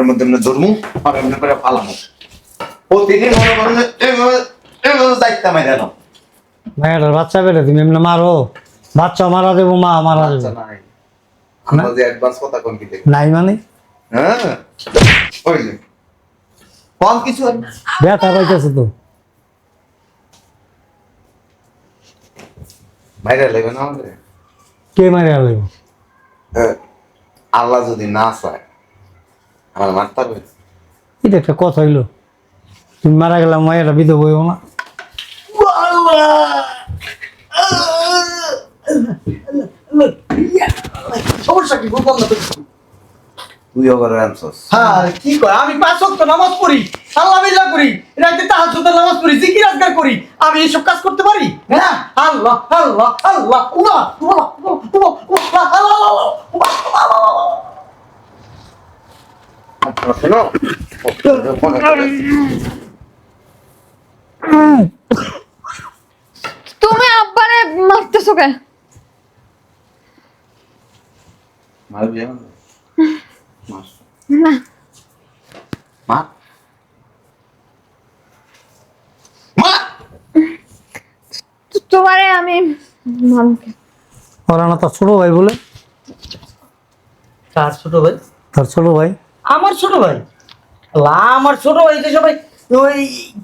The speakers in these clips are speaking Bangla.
ঘরের মধ্যে ধরমু আর এমনি করে পালামু প্রতিদিন মনে করেন দায়িত্ব আমি জানো মেয়েটার বাচ্চা বেড়ে তুমি এমনি মারো। বাচ্চা মারা দেবো মা মারা দেবো। নাই। মানে? হ্যাঁ? কম কিছু। ব্যথা পাইতেছে তো। বাইরে লেবে না আমাদের কে মারে আলাইব হ্যাঁ, আল্লাহ যদি না চায় আমার মারতে পারবে এটা একটা কথা হইল। তুমি মারা গেলাম মায়েরা বিধ বইও না। সমস্যা কি? বুঝলাম না তুই আবার আনছস। হ্যাঁ কি কয়? আমি পাঁচ ওয়াক্ত নামাজ পড়ি আল্লাহ বিল্লাহ করি রাতে তাহাজ্জুদের নামাজ পড়ি জিকির করি। আমি এইসব কাজ করতে পারি? হ্যাঁ? আল্লাহ। শোনো তুমি আব্বারে মারতেছো কে মারবি না। মার মার তোমারে আমি ওরা না তার ছোট ভাই বলে? কার ছোট ভাই? তার ছোট ভাই? আমার ছোট ভাই? আল্লাহ আমার ছোট ভাই তো সবাই ওই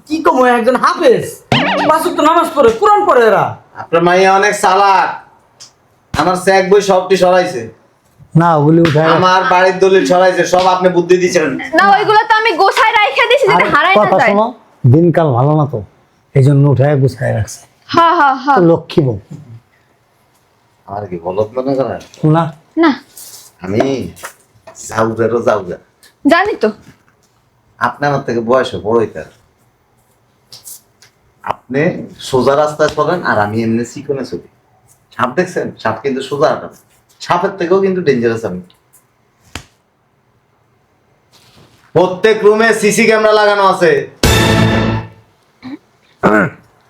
কি কম একজন হাফেজ। পাঁচ ওয়াক্ত নামাজ পড়ে কোরআন পড়ে এরা। আপনার মাইয়া অনেক চালাক আমার চেক বই সবটি সরাইছে। না ওগুলি উঠায় আমার বাড়ির দলিল সরাইছে সব আপনি বুদ্ধি দিচ্ছেন। না ওইগুলো তো আমি গোছায় রাইখে দিছি আর যাতে হারাই না যায়। দিনকাল ভালো না তো এই জন্য উঠায় গুছায় রাখছে। হ্যাঁ হ্যাঁ হ্যাঁ লক্ষ্মী বউ। আর কি বলত মনে করেন? না। না। আমি যাউজারও যাউজা জানি তো। আপনি আমার থেকে বয়সে বড়ই তার আপনি সোজা রাস্তায় চলেন আর আমি এমনি চিকনে চলি। সাপ দেখছেন? সাপ কিন্তু সোজা হাঁটা সাপের থেকেও কিন্তু ডেঞ্জারাস আমি। প্রত্যেক রুমে সিসি ক্যামেরা লাগানো আছে।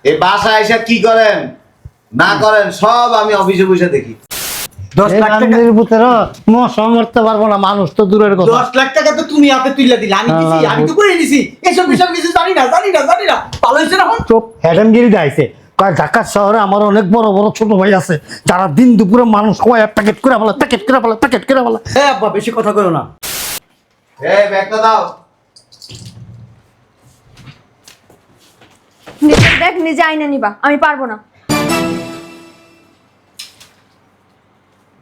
এই বাসা এসে কি করেন? না করেন, সব আমি অফিসে বসে দেখি। দশ লাখ টাকা গান্ধীর মশা মরতে পারব না মানুষ তো দূরের কথা। দশ লাখ টাকা তো তুমি হাতে তুলে দিলে। আমি দিছি আমি তো করে নিছি। এসব বিষয় কিছু জানি না জানি না জানি না। ভালো না এখন? চোপ হ্যাডামগিরি দাইছে কয় ঢাকা শহরে আমার অনেক বড় বড় ছোট ভাই আছে। যারা দিন দুপুরে মানুষ প্যাকেট করে ফেলে প্যাকেট করে ফেলে প্যাকেট করে ফেলে। হ্যাঁ আব্বা বেশি কথা করো না। এই ব্যাগটা দাও। নিজে দেখ নিজে আইনা নিবা আমি পারব না।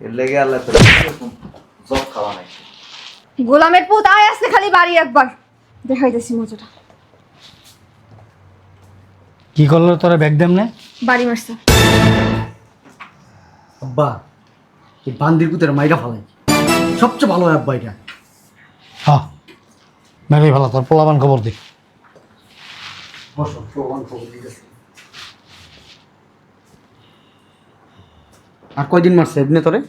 এর লেগে আল্লাহ তো জব খাওয়া নাই। গোলামের পুত আয় আসতে খালি বাড়ি একবার। দেখাইতেছি মজাটা। কি করল তোরা ব্যাগ দেম না? বাড়ি মারছে। আব্বা এই বান্দির কুতের মাইরা ফেলাই। সবচেয়ে ভালো হয় আব্বা এটা। হ্যাঁ মেরে ভালো তোর পোলাবান খবর দি। বসো প্রমাণ খবর দিতেছি। আর কয়দিন মারছে এমনি তোরে?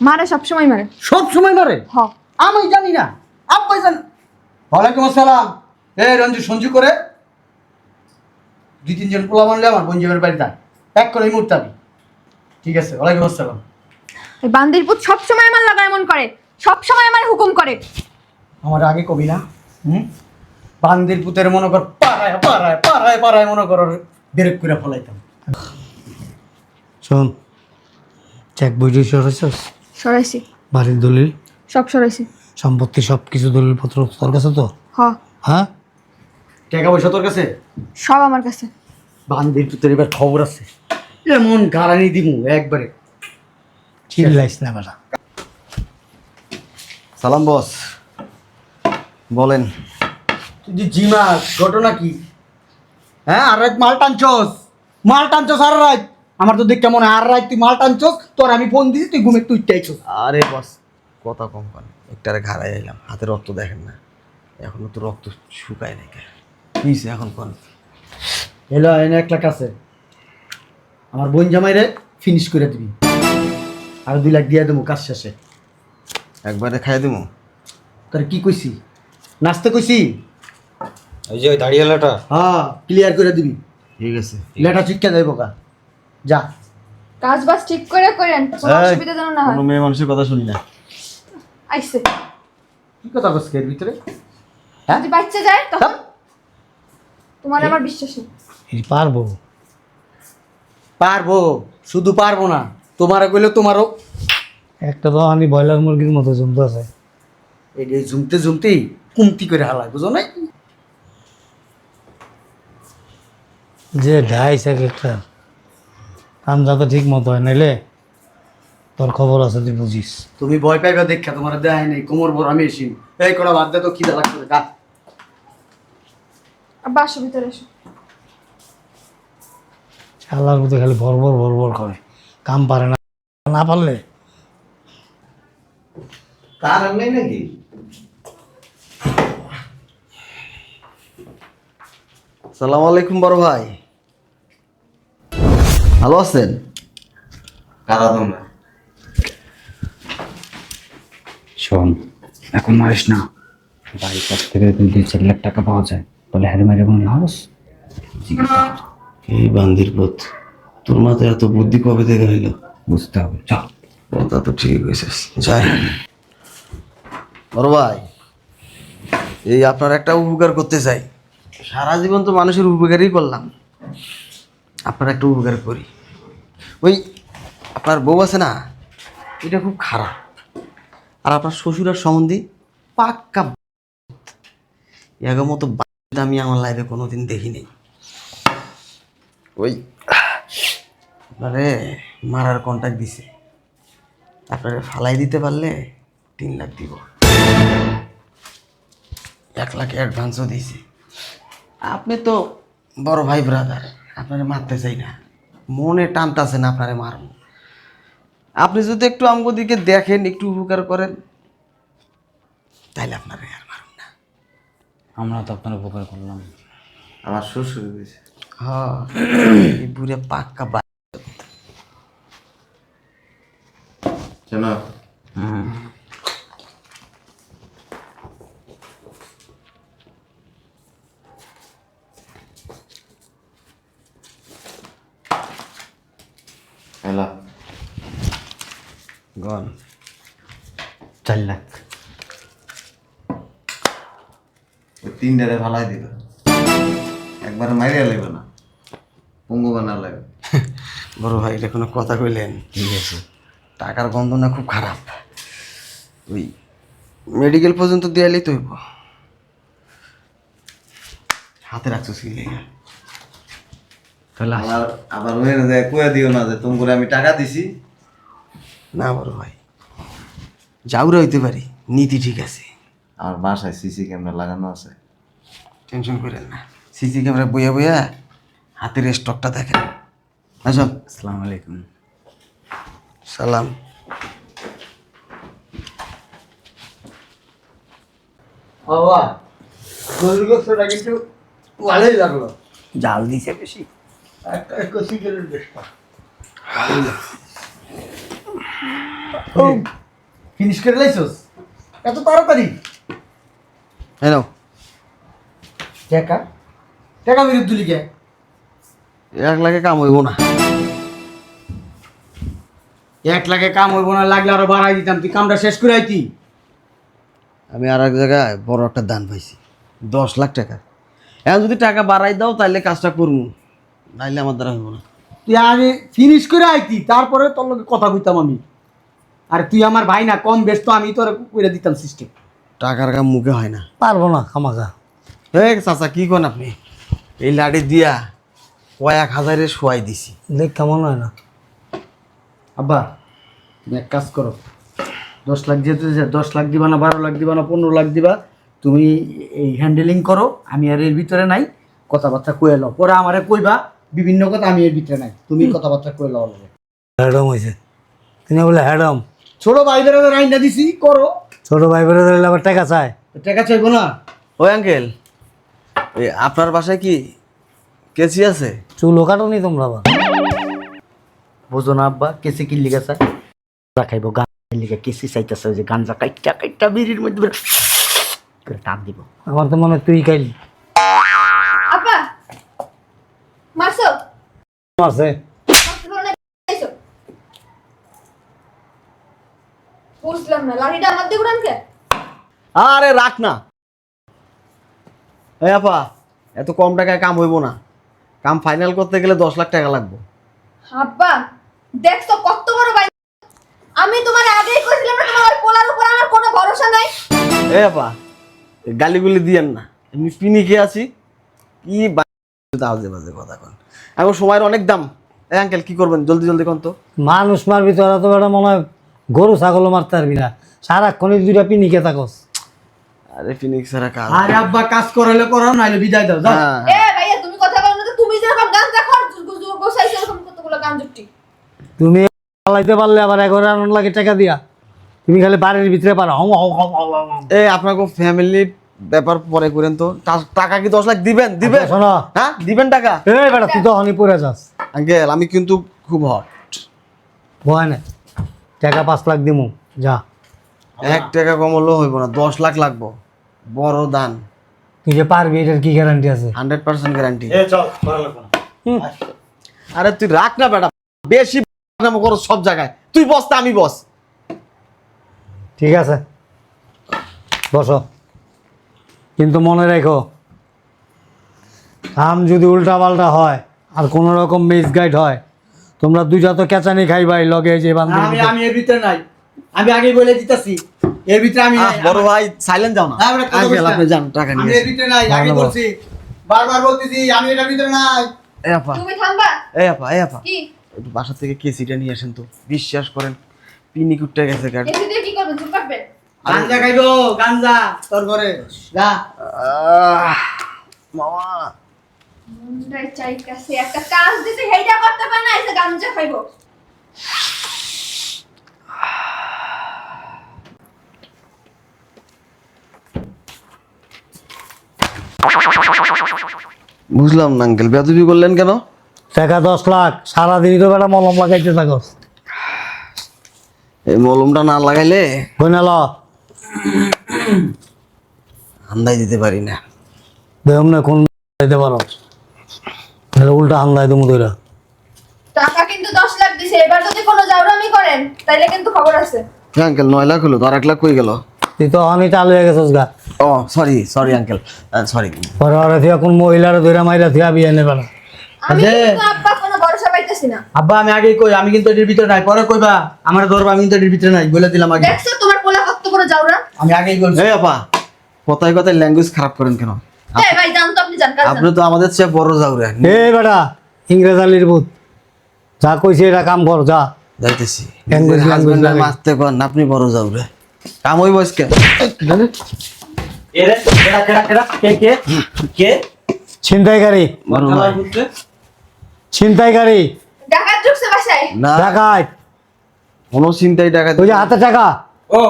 মারে সবসময় মারে। সব সময় মারে? হ। আমি জানি না। আব্বাই জান। ওয়ালাইকুম আসসালাম। এই রঞ্জু সঞ্জু করে। দুই তিনজন পোলা মানলে আমার বঞ্জিমের বাড়ি যান এক করে এই মুহূর্তে আমি। ঠিক আছে ওয়ালাইকুম আসসালাম। এই বান্দির পুত সবসময় আমার লাগা এমন করে। সবসময় আমার হুকুম করে। আমার আগে কবি না হুম? বান্দির পুতের মনে কর পাড়ায় পাড়ায় পাড়ায় পাড়ায় মনে কর বেরেক করে ফলাইতাম। শোন চেক বইটি সরেছিস সরাইছি। বাড়ির দলিল? সব সরাইছি। সম্পত্তি সব কিছু দলিলপত্র তোর কাছে তো? হ। হ্যাঁ? টাকা পয়সা তোর কাছে? সব আমার কাছে। বান্দির পুতের এবার খবর আছে। এমন গাড়ানি দিমু একবারে। চিল্লাইস না বেটা। সালাম বস। বলেন। তুই যে জিমা ঘটনা কি? হ্যাঁ আর রাত মাল টানছস? মাল টানছস আর রাত? আমার তো দেখ কেমন আর রাত তুই মাল টানছস তোর আমি ফোন দিছি তুই ঘুমে তুই চাইছস আরে বস কথা কম কর একটারে ঘাড়াই এলাম হাতে রক্ত দেখেন না এখনও তো রক্ত শুকায় নাই কে? হইছে এখন কোন? এলো এনে এক লাখ আছে। আমার বোন জামাইরে ফিনিশ করে দিবি। আর দুই লাখ দিয়ে দেবো কাজ শেষে। একবারে খাইয়ে দেবো তোর কি কইছি? নাস্তা কইছি? ওই যে ওই দাঁড়িয়ে এলাটা হ্যাঁ ক্লিয়ার করে দিবি। ঠিক আছে। লেটা চিক্কা যাইব কা যা। কাজ বাজ ঠিক করে করেন কোনো অসুবিধা যেন না হয়। কোনো মেয়ে মানুষের কথা শুনি না। আইসে। কি কথা বলছিস এর ভিতরে? হ্যাঁ? যদি বাচ্চা যায় তখন তোমার আমার বিশ্বাস নেই এই পারব। পারব শুধু পারব না। তোমার কইলে তোমারও একটা তো আমি ব্রয়লার মুরগির মতো জমতে আছে। এই যে ঝুমতে ঝুমতেই কুমতি করে হালায় বুঝো নাই? যে এক একটা কাম যাতে ঠিক মতো হয় নাইলে তোর খবর আছে তুই বুঝিস। তুমি ভয় পাইবা দেখা তোমার দেয় নাই কোমর বড় আমি এসি এই করা বাদ দে তো খিদা লাগছে গা আব্বা আসো ভিতরে এসো আল্লাহর মতো খালি করে। কাম পারে না না পারলে? তার আর নেই নাকি? সালাম আলাইকুম বড় ভাই। ভালো আছেন? কারা তোমরা শোন এখন মারিস না। বাড়ির কাছ থেকে যদি দুই চার লাখ টাকা পাওয়া যায়। তাহলে হ্যারে মারে কোনো হাউস এই বান্দির পথ তোর মাথায় এত বুদ্ধি কবে থেকে হইল? বুঝতে হবে চল। কথা তো ঠিক হয়েছে যাই। বড় ভাই এই আপনার একটা উপকার করতে চাই। সারা জীবন তো মানুষের উপকারই করলাম। আপনার একটা উপকার করি। ওই আপনার বউ আছে না, এটা খুব খারাপ। আর আপনার শ্বশুরের সম্বন্ধে পাক্কা এগো মতো আমি আমার লাইফে কোনোদিন দেখিনি। ওই আপনারে মারার কন্ট্যাক্ট দিছে। আপনারে ফালাই দিতে পারলে তিন লাখ দিব। এক লাখ অ্যাডভান্সও দিয়েছি। আপনি তো বড় ভাই ব্রাদার আপনারে মারতে চাই না। মনে টানতাছে না আপনারে মারব। আপনি যদি একটু আমগো দিকে দেখেন একটু উপকার করেন তাইলে আপনারে আর মারব না। আমরা তো আপনার উপকার করলাম। আমার শ্বশুর দিয়েছে হ্যাঁ এই বুড়ে পাক্কা বা শোনো হ্যালো গন চার লাখ ওই তিনটারে ভালাই দিবে। একবারে মাইরে লাগবে না পঙ্গু বানা লাগবে বড় ভাই এটা কোনো কথা কইলেন? ঠিক আছে। টাকার গন্ধ না খুব খারাপ। ওই মেডিকেল পর্যন্ত দেয়ালেই তো হইব। হাতে রাখছো সিলে তাহলে আবার আবার হয়ে যায় কুয়া দিও না যে তুমি করে আমি টাকা দিছি না বড় ভাই যাউরা হইতে পারি নীতি ঠিক আছে। আমার বাসায় সিসি ক্যামেরা লাগানো আছে। টেনশন করেন না। সিসি ক্যামেরা বইয়া বইয়া হাতের স্টকটা দেখেন। আসুন আসসালামু আলাইকুম। সালাম। বাবা গরুর গোস্তটা কিন্তু ভালোই লাগল। জাল দিছে বেশি। ফিনিশ করে লাইছস? এত তাড়াতাড়ি? হ্যাঁ টাকা। টাকা বিরুদ্ধ লিখে এক লাখে কাম হইব না। এক লাখে কাম হইব না লাগলে আরও বাড়াই দিতাম। তুই কামটা শেষ করে আইতি আমি আর এক জায়গায় বড় একটা দান পাইছি। দশ লাখ টাকা। এখন যদি টাকা বাড়াই দাও তাহলে কাজটা করব। নাইলে আমার দ্বারা হইব না। তুই আগে ফিনিশ করে আইতি তারপরে তোর লগে কথা কইতাম আমি। আর তুই আমার ভাই না কম ব্যস্ত আমি তোর কইরা দিতাম সিস্টেম টাকার কাম মুখে হয় না। পারব না খামাকা হে চাচা কি কোন আপনি? এই লাড়ি দিয়া কয়েক হাজারে শোয়াই দিছি। দেখ কেমন হয় না? আব্বা তুমি এক কাজ করো। দশ লাখ যেহেতু যে দশ লাখ দিবা না বারো লাখ দিবা না পনেরো লাখ দিবা তুমি এই হ্যান্ডেলিং করো আমি আর এর ভিতরে নাই কথাবার্তা কয়ে লও। পরে আমারে কইবা বিভিন্ন কথা আমি এর ভিতরে নাই তুমি কথাবার্তা কয়ে লও হ্যাডম হয়েছে তিনি বলে হ্যাডম। ছোট ভাই বেড়াদের আইনা দিছি করো। ছোট ভাই বেরো দিলে আবার টাকা চায়। টাকা চাইব না। ওই আঙ্কেল আপনার বাসায় কি কেসি আছে? চুলও কাটনি তোমরা আবার? বোঝো না আব্বা কেসে কি লিখে চাই? খাইবো গান লিখে কেসে চাইতেছে যে গাঞ্জা কাইটা কাইটা বিড়ির মধ্যে বের- করে টান দিব। আমার তো মনে হয় তুই খাইলি। আব্বা মারছো? আছে মারতে পারো না, খাইছো। বুঝলাম না লাঠিটা আমার দিয়ে উড়ান কে? আরে রাখ না। এই আপা এত কম টাকায় কাম হইব না। কাম ফাইনাল করতে গেলে দশ লাখ টাকা লাগবে। আব্বা দেখছ কত বড় বাই আমি তোমার আগেই কইছিলাম না তোমার পোলার উপর আমার কোনো ভরসা নাই। এ আপা গালিগুলি দিয়েন না। এমনি পিনিকে আছি। কি বা- আজে বাজে কথা কন। এখন সময়ের অনেক দাম। এই আঙ্কেল কি করবেন? জলদি জলদি কোন তো। মানুষ মারবি তোরা তো বেটা মনে হয় গরু ছাগলও মারতে পারবি না। সারাক্ষণই দুইটা পিনিকে থাকস। আরে ফিনিক্স এর কাজ আরে আব্বা কাজ করাইলে করো নাইলে বিদায় দাও যাও। হ্যাঁ। এ ভাইয়া তুমি কথা বলো না তুমি যেরকম গান দেখো গোসাই সেরকম কতগুলো গান জুটি তুমি পালাইতে পারলে আবার এগারো আনন্দ লাগে টাকা দিয়া। তুমি খালি বাড়ির ভিতরে পারো। হম হম হম হম হম হম। এই আপনাকে ফ্যামিলির ব্যাপার পরে করেন তো। টাকা কি দশ লাখ দিবেন? দিবেন? আচ্ছা, শোনো। হ্যাঁ দিবেন টাকা? এই বেটা তুই তো হনি পড়ে যাস। আঙ্কেল আমি কিন্তু খুব হট ভয় না টাকা পাঁচ লাখ দিমু যা। এক টাকা কম হলেও হইব না দশ লাখ লাগবো। বড় দান। তুই যে পারবি এটার কি গ্যারান্টি আছে? হান্ড্রেড পার্সেন্ট গ্যারান্টি এ চল ভালো লাগবে না আরে তুই রাখ না বেটা বেশি নাম করো সব জায়গায়। তুই বস তা আমি বস। ঠিক আছে। বসো। কিন্তু মনে রেখো আম যদি উল্টা পাল্টা হয় আর কোনো রকম মিস গাইড হয় তোমরা দুইটা তো কেঁচানি খাইবাই লগে যে না, আমি বান্ধবী আমি এর ভিতরে নাই। আমি আগেই বলে দিতেছি। এর ভিতরে আমি নাই। বড় ভাই সাইলেন্ট যাও না। হ্যাঁ, কথা আঙ্কেল আপনি যান টাকা আমি নিয়ে এর ভিতরে নাই ভালো। বলছি বারবার বলতেছি আমি এটার ভিতরে নাই। এই আপা। তুমি থামবা। এই আপা এই আপা। কি? একটু বাসা থেকে কেসিটা নিয়ে আসেন তো? বিশ্বাস করেন পিনি কুটতে গেছে গাড়ি। এসে দিয়ে কি করবে? চুপ কাটবে গাঞ্জা খাইবো গাঞ্জা তোর ঘরে। যা। মামা। মুন্ডাই চাইতাছে একটা কাজ দিতে হেইটা করতে পারে না এসে গাঞ্জা খাইবো। বুঝলাম না আঙ্কেল বেদবি করলেন কেন? টাকা দশ লাখ সারাদিনই তো বেটা মলম লাগাইতে থাকস এই মলমটা না লাগাইলে? কইনা ল। আন্দাই দিতে পারি না। দেখুন না কোন দিতে পারো। তাহলে উল্টা হামলায় তুমি ধরা টাকা কিন্তু দশ লাখ দিছে এবার যদি কোনো জাউরামি করেন তাইলে কিন্তু খবর আছে। আঙ্কেল নয় লাখ হলো তো আর এক লাখ কই গেল? তুই তো অনেক চালু হয়ে গেছিস গা। ও সরি সরি আঙ্কেল সরি পরে ওরা থিয়া কোন মহিলার ধরে মাইরা থিয়া বিয়ে নেবে না। আমি কিন্তু আব্বা কোনো ভরসা পাইতেছি না। আব্বা আমি আগেই কই আমি কিন্তু এটার ভিতরে নাই। পরে কইবা আমার ধরবা আমি কিন্তু এটার ভিতরে নাই বলে দিলাম আগে। দেখছ তোমার পোলা কত বড় জাউরা? আমি আগেই বলছি। এই আপা কথায় কথায় ল্যাঙ্গুয়েজ খারাপ করেন কেন? এই ভাই জান তো আপনি জান আপনি তো আমাদের চেয়ে বড় যাওরে এ বেটা ইংরেজ আলির ভূত। যা কইছে এটা কাম কর যা। যাইতেছি। Language. মারতে কন আপনি বড় যাওরে কাম হইব আজকে। এরে কেডা কেডা কেডা কে কে? কে? ছিনতাইকারী ছিনতাইকারী ডাকাত ঢুকছে বাসায়। না। ডাকাত। কোনো চিন্তাই টাকা ওই যে হাতে টাকা। ও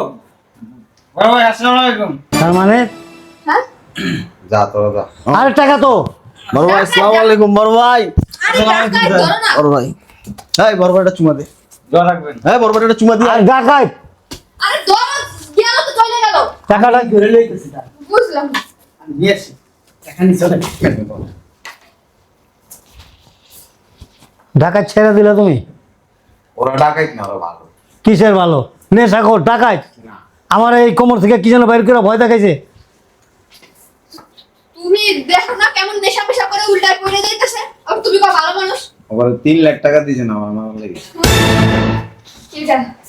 বড় ভাই আসসালামু আলাইকুম তার মানে? হ্যাঁ? যা তোরা যা। আরে টাকা তো। বড় ভাই আসসালামু আলাইকুম বড় ভাই। আরে ডাকাত ধরো না। বড় ভাই। এই বড় ভাইটা চুমা দে। দোয়া রাখবেন। এই বড় ভাইটা চুমা দিয়ে আর ডাকাত। আরে ধরো গেল তো চলে গেল। টাকাটা ধরে লইতেছি তা। বুঝলাম। আমি নিয়েছি এখানে চলে ডাকাত ছেড়ে দিলে তুমি? ওরা ডাকাইত না ওরা ভালো? কিসের ভালো? নেশা কর ডাকাত আমার এই কোমর থেকে কি যেন বাইর করে ভয় দেখাইছে? তুমি দেখো না কেমন নেশা পেশা করে উল্টায় পড়ে যাইতেছে? আর তুমি কো ভালো মানুষ? তিন লাখ টাকা দিয়েছে না আমার আমার লেগে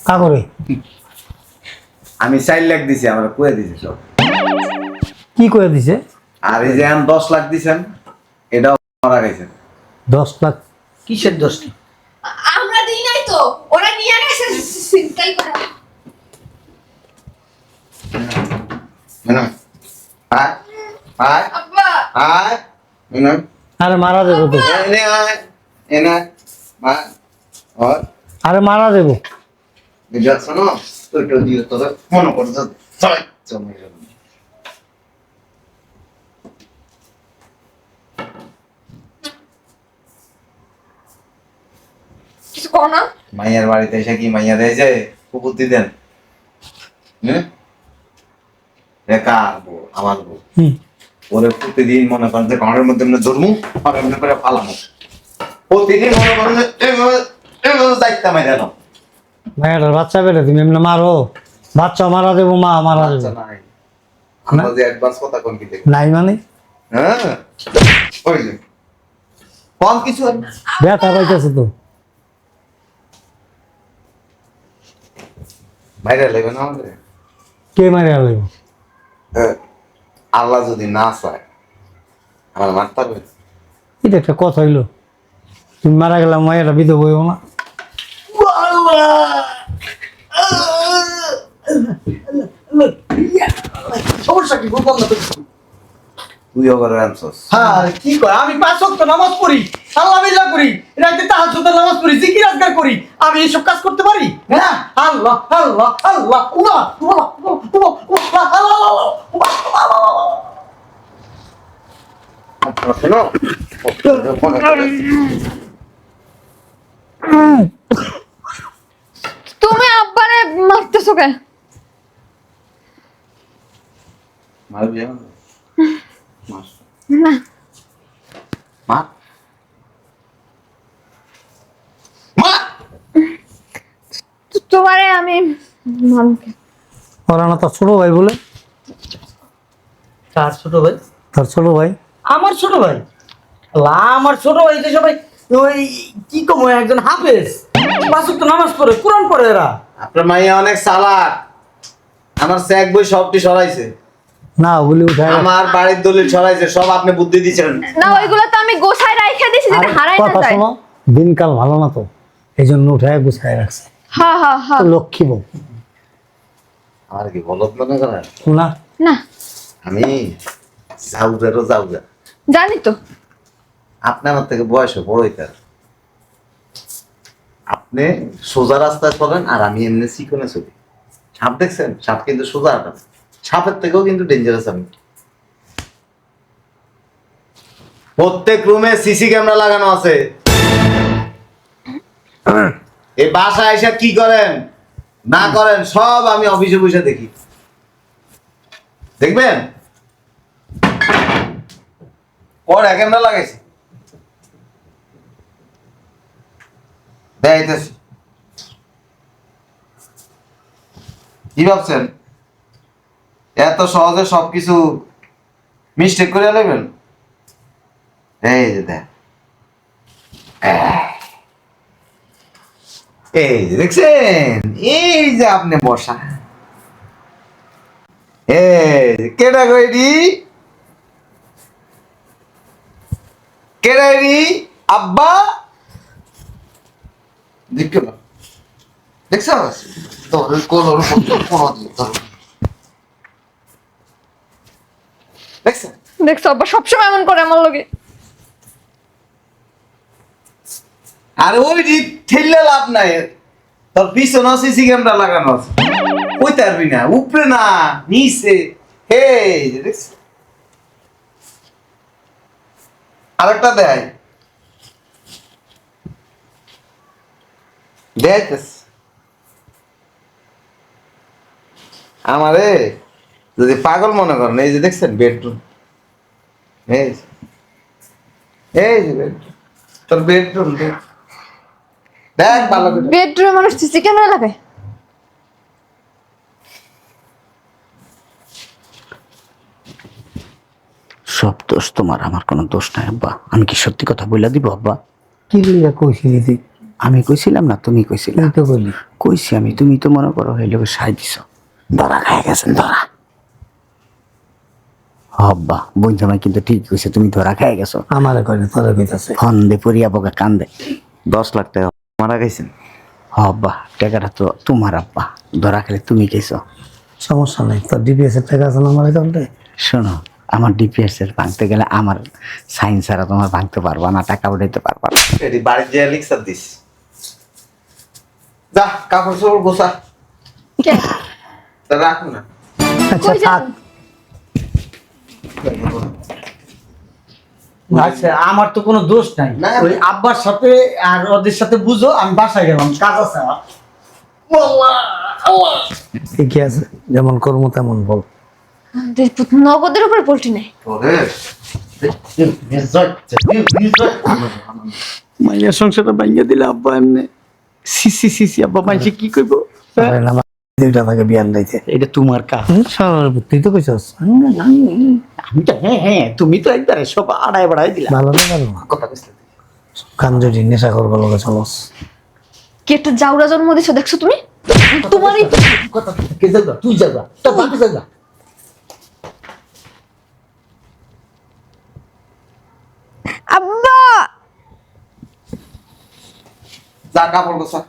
কা করে আমি চার লাখ দিছি আমার কুয়ে দিছে সব। কি করে দিছে? আর এই যে এখন দশ লাখ দিছেন এটাও মারা গেছে। দশ লাখ? কিসের দোষটি আমরা দিই নাই তো ওরা নিয়ে গেছে চিন্তাই করে। আরে মারা দেবো তো। আর আরে মারা দেবো যাচ্ছ একটু দিয়ে তোদের মনে চলে চলে কিছু কো না। মাইয়ার বাড়িতে এসে কি মাইয়া দেয় যে কুকুর দিতেন হুম? বেকার বউ? আমার বউ। হুম। ওরে প্রতিদিন মনে করেন যে ঘরের মধ্যে এমনি ধরমু আর এমনি করে পালামু। প্রতিদিন মনে করেন যে এভাবে এভাবে দায়িত্ব মাই বাচ্চা পেলে তুমি এমনি মারো। বাচ্চা মারা দেবো মা মারা দেবো। নাই। মানে? হ্যাঁ? কিছু ব্যথা পাইতেছে তো। কে মারে হ্যাঁ। আল্লাহ যদি না চায় আমার মারতে পারবে এটা একটা কথা হইল। তুমি মারা গেলাম মায়েরা বিধ বইও না। সমস্যা কি বললাম না তুই ওভার আনছস হ্যাঁ কি কয়? আমি পাঁচ ওয়াক্ত নামাজ পড়ি আল্লাহ বিল্লাহ করি রাতে তাহাজ্জুদের নামাজ পড়ি জিকির আজগার করি। আমি এইসব কাজ করতে পারি? হ্যাঁ? আল্লাহ আল্লাহ আল্লাহ আল্লাহ উমা আল্লাহ শোনো তুমি আব্বারে মার। তো- তোমারে আমি ওরা না তার ছোট ভাই বলে। কার ছোট ভাই? তার ছোট ভাই। আমার ছোট ভাই? আল্লাহ আমার ছোট ভাই যে সবাই ওই কি কম একজন হাফেজ। পাঁচ ওয়াক্ত নামাজ পড়ে কোরআন পড়ে এরা। আপনার মাইয়া অনেক চালাক। আমার স্যাক বই সবটি সরাইছে। না ওগুলি উঠায় রাখ। আমার বাড়ির দলিল সরাইছে সব আপনি বুদ্ধি দিচ্ছেন। না ওইগুলো তো আমি গোছায় রাইখা দিছি যাতে হারাই না যায়। দিনকাল ভালো না তো এই জন্য উঠায় গুছায় রাখছে। হ্যাঁ হ্যাঁ হ্যাঁ লক্ষ্মী বউ। আমার কি বলত করেন? না না। আমি যাউজারও যাউজা জানি তো। আপনি আমার থেকে বয়সে বড়ই তার। আপনি সোজা রাস্তায় চলেন আর আমি এমনি চিকনে চলি। সাপ দেখছেন? সাপ কিন্তু সোজা হাঁটা সাপের থেকেও কিন্তু ডেঞ্জারাস আমি। প্রত্যেক রুমে সিসি ক্যামেরা লাগানো আছে। এই বাসা এসে কি করেন? না করেন, সব আমি অফিসে বসে দেখি। দেখবেন? কড়া ক্যামেরা লাগাইছি? কি ভাবছেন? এত সহজে সবকিছু মিস্টেক করে নেবেন এই যে দেখ। এই যে দেখছেন? এই যে আপনি বসা। এই কেডা কইরি কেডাইরি আব্বা দেখতে না দেখছ? তোর কোলোর কোনো দিন তোর দেখছ? দেখছ? আব্বা সবসময় এমন করে আমার লগে। আর ওই যে ঠেললে লাভ নাই। তোর পিছনে সিসি ক্যামেরা লাগানো আছে। ওই তারবি না উপরে না নিচে। হে দেখছ? আরেকটা দেয় দেখাইতেছ আমারে যদি পাগল মনে করেন এই যে দেখছেন বেডরুম এই যে। এই যে বেডরুম তোর বেডরুম দেখ দেখ ভালো করে। বেডরুমে মানুষ সিসি ক্যামেরা লাগায় সব দোষ তোমার আমার কোনো দোষ নাই আব্বা। আমি কি সত্যি কথা বলে দিব আব্বা? কি লিয়া কইছিলি আমি কইছিলাম না তুমি কইছিলে? তো বলি। কইছি আমি তুমি তো মনে করো হইলে সাই দিছ। ধরা খাই গেছেন ধরা। হব্বা বোন জামাই কিন্তু ঠিক কইছে তুমি ধরা খাই গেছো। আমারে কইলে তোরে কইতাছে। ফোন দে পরিয়া বকা কান্দে। দশ লাখ টাকা মারা গেছেন? হব্বা টাকাটা তো তোমার আব্বা। ধরা খেলে তুমি গেছো সমস্যা নাই তো ডিপিএস এর টাকা আছে না আমার অ্যাকাউন্টে শোনো আমার ডিপিএস এর ভাঙতে গেলে আমার সাইন ছাড়া তোমার ভাঙতে পারবা না টাকা উঠাইতে পারবা না। বাড়ির যে লিক্সার দিস। যা কাপড় চোপড় গোসা রাখ না আচ্ছা থাক আচ্ছা আমার তো কোনো দোষ নাই ওই আব্বার সাথে আর ওদের সাথে বুঝো আমি বাসায় গেলাম কাজ আছে আমার ঠিকই আছে যেমন কর্ম তেমন বল নগদের উপরে পোল্ট্রি নেই তোরে মাইয়ার সংসারটা ভাঙ্গা দিলে আব্বা এমনি সি সি সি সি আব্বা মাইসে কি কইব? দুইটা থাকে বিয়ান দিতে এটা তোমার কাজ। তুই তো কইছস। আমি তো হ্যাঁ হ্যাঁ তুমি তো একবারে সব আড়াই বাড়াই দিলা। ভালো না ভালো না কথা কইছ কাঞ্জরি নেশা করব লোকে চলস। কি একটা জাউরা জন্ম দিছো দেখছ তুমি? তোমারই কথা কে তুই আব্বা! যা কাপড় গোছা।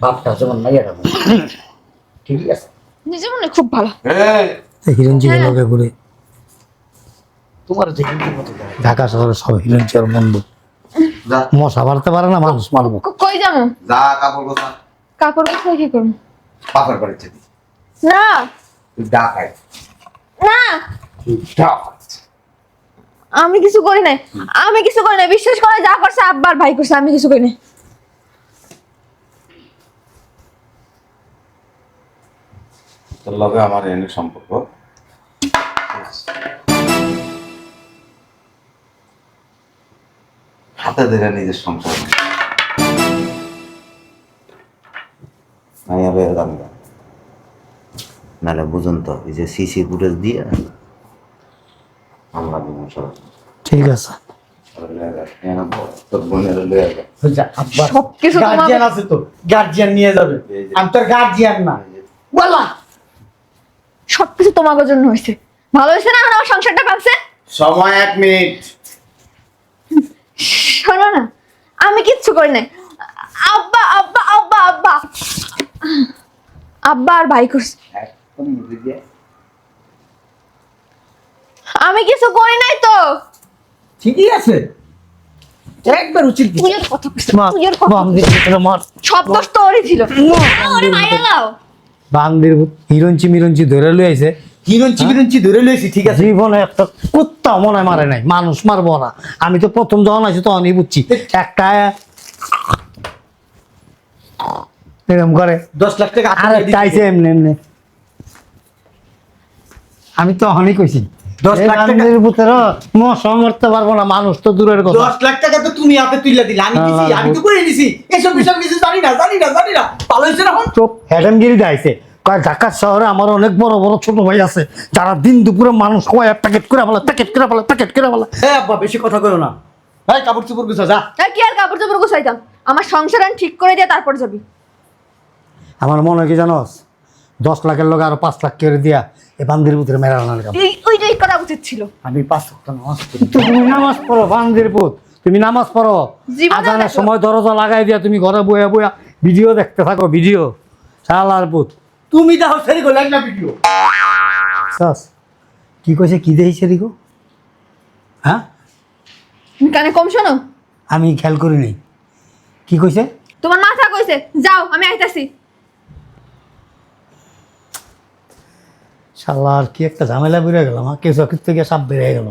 বাপটা যেমন মাইয়াটা ঠিক আছে। নিজে মনে খুব ভালো। হ্যাঁ। লোকে ঘুরে তোমার যে ঢাকা শহরে সব হিরঞ্জি আর বন্ধু মশা মারতে পারে না মানুষ মারবো। কই যাব? যা কাপড় গোছা। কাপড় কোথায় কি করব? পাপড় করে দিবি না। ডাকাই না। ডাক আমি কিছু করি নাই। আমি কিছু করি নাই। বিশ্বাস করে যা করছে আব্বার ভাই করছে, আমি কিছু করি নাই। আমার এনে সম্পর্ক। হাতে ধরে নিজের সম্পর্ক আমি আবার জানি না নাহলে বুঝুন তো, এই যে সিসি ফুটেজ দিয়ে ঠিক আছে। সবকিছু গার্জিয়ান তো গার্জিয়ান নিয়ে যাবে। আমি তোর গার্জিয়ান না। বলা। সবকিছু তোমার জন্য হয়েছে। ভালো হয়েছে না আমার সংসারটা ভাবছে? সময় এক মিনিট। শোনো না আমি কিচ্ছু করি নাই। আব্বা আব্বা আব্বা আব্বা। আব্বা আর ভাই করছে। আমি কিছু করি নাই তো। ঠিকই আছে। একবার উচিত তুই আর কথা মার কথা বান্দির ভিতরে মার সব দোষ তো ওরই ছিল। ওরে মাইয়া লাও। বান্দির হিরঞ্চি মিরঞ্চি ধরে লই আইছে। হিরঞ্চি হিরঞ্চি ধরে লইছি ঠিক আছে। জীবনে একটা কুত্তা মনে মারে নাই মানুষ মারবো না। আমি তো প্রথম যখন আছি তখনই বুঝছি। একটা এরকম করে। দশ লাখ টাকা আর একটা আইছে এমনি এমনি। আমি তো অনেক কইছি। দশ লাখ টাকা- ভিতরে মশা মারতে পারব না মানুষ তো দূরের কথা। দশ লাখ টাকা তো তুমি হাতে তুলে দিলে আমি দিছি আমি তো করে দিছি। এসব বিষয় কিছু জানি না জানি না জানি না। ভালো হয়েছে না চোপ হ্যাডামগিরি দাইছে কয় শহরে আমার অনেক বড় বড় ছোট ভাই আছে যারা দিন দুপুরে মানুষ কয় প্যাকেট করে ফেলে প্যাকেট করে ফেলে প্যাকেট করে ফেলে। হ্যাঁ আব্বা বেশি কথা কইও না। কাপড় চোপড় গুছা যা। আর কি আর কাপড় চোপড় গোছাইতাম? আমার সংসার আমি ঠিক করে দিয়ে তারপর যাবি। আমার মনে হয় কি জানোস? দশ লাখের লোক আরও পাঁচ লাখ করে দিয়া এই বান্দির ভিতরে মেরা আনার এই ওইটাই করা উচিত ছিল। আমি পাঁচ ওয়াক্ত নামাজ পড়ি। তুমি নামাজ পড়ো বান্দির পুত। তুমি নামাজ পড়ো। আজানের। সময় দরজা লাগাই দিয়া তুমি ঘরে বইয়া বইয়া ভিডিও দেখতে থাকো ভিডিও। শালার পুত। তুমি দাও সেরি গো লাগ না ভিডিও। সাস কি কইছে কি দেখেছে রিগো হ্যাঁ? তুমি কানে কম শোনো? আমি খেয়াল করি নাই। কি কইছে? তোমার মাথা কইছে যাও আমি আইতাছি। শালার কি একটা ঝামেলা বেড়ে গেলাম হ্যাঁ কেউ চকির থেকে সাপ বেড়ে গেল।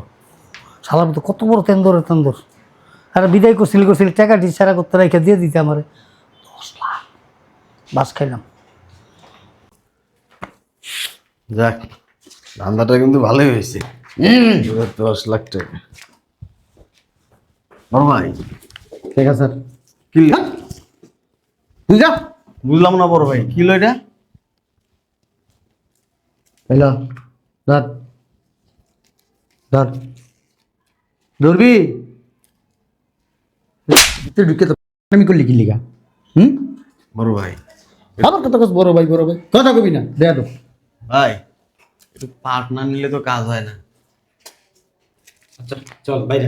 শালার তো কত বড় তেন্দর তেন্দর আর বিদায় করছিল করছিল টাকা টিচারা করতে রেখে দিয়ে দিতে আমারে। দশ লাখ। বাস খাইলাম। যাক ধান্দাটা কিন্তু ভালোই হয়েছে। দশ লাখ টাকা। বড় ভাই। ঠিক আছে স্যার। কি তুই যা। বুঝলাম না বড় ভাই কি লো এটা? হ্যালো ধর। ধর। ধরবি? তুই ঢুকে তো আমি করলি কি লিগা? হুম? বড় ভাই। আবার কথা কস বড় ভাই বড় ভাই। কথা কবি না দেয়া তো ভাই একটু পার্টনার নিলে তো কাজ হয় না। আচ্ছা চল বাইরে